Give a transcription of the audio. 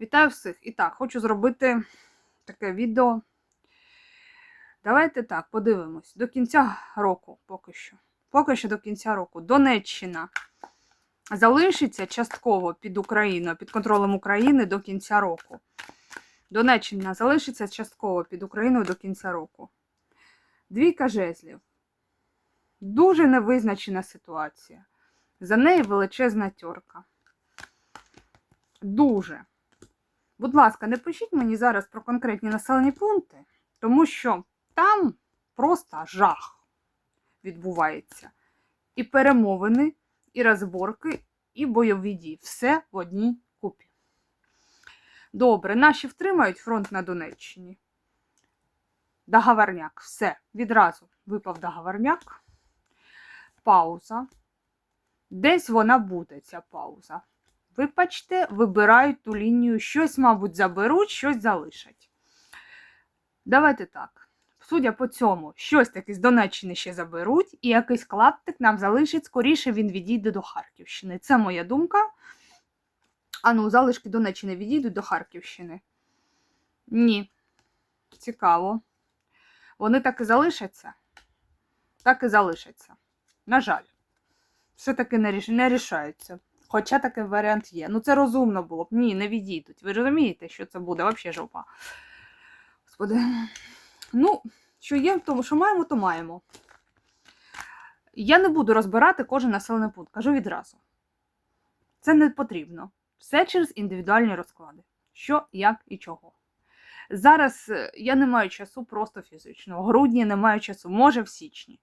Вітаю всіх! І так, хочу зробити таке відео. Давайте так, подивимось. До кінця року поки що. Поки що до кінця року. Донеччина залишиться частково під Україною, під контролем України до кінця року. Донеччина залишиться частково під Україною до кінця року. Двійка жезлів. Дуже невизначена ситуація. За неї величезна тьорка. Дуже. Будь ласка, не пишіть мені зараз про конкретні населені пункти, тому що там просто жах відбувається. І перемовини, і розборки, і бойові дії. Все в одній купі. Добре, наші втримають фронт на Донеччині. Договорняк. Все. Відразу випав договорняк. Пауза. Десь вона буде, ця пауза. Вибачте, вибирають ту лінію, щось, мабуть, заберуть, щось залишать. Давайте так. Судя по цьому, щось таки з Донеччини ще заберуть, і якийсь клаптик нам залишить, скоріше він відійде до Харківщини. Це моя думка. А ну, залишки Донеччини відійдуть до Харківщини. Ні. Цікаво. Вони так і залишаться? Так і залишаться. На жаль. Все-таки не рішаються. Хоча такий варіант є. Ну, це розумно було б. Ні, не відійдуть. Ви розумієте, що це буде? Взагалі жопа. Господи. Ну, що є, то що маємо, то маємо. Я не буду розбирати кожен населений пункт, кажу відразу. Це не потрібно. Все через індивідуальні розклади. Що, як і чого. Зараз е, я не маю часу просто фізично. В грудні не маю часу, може в січні.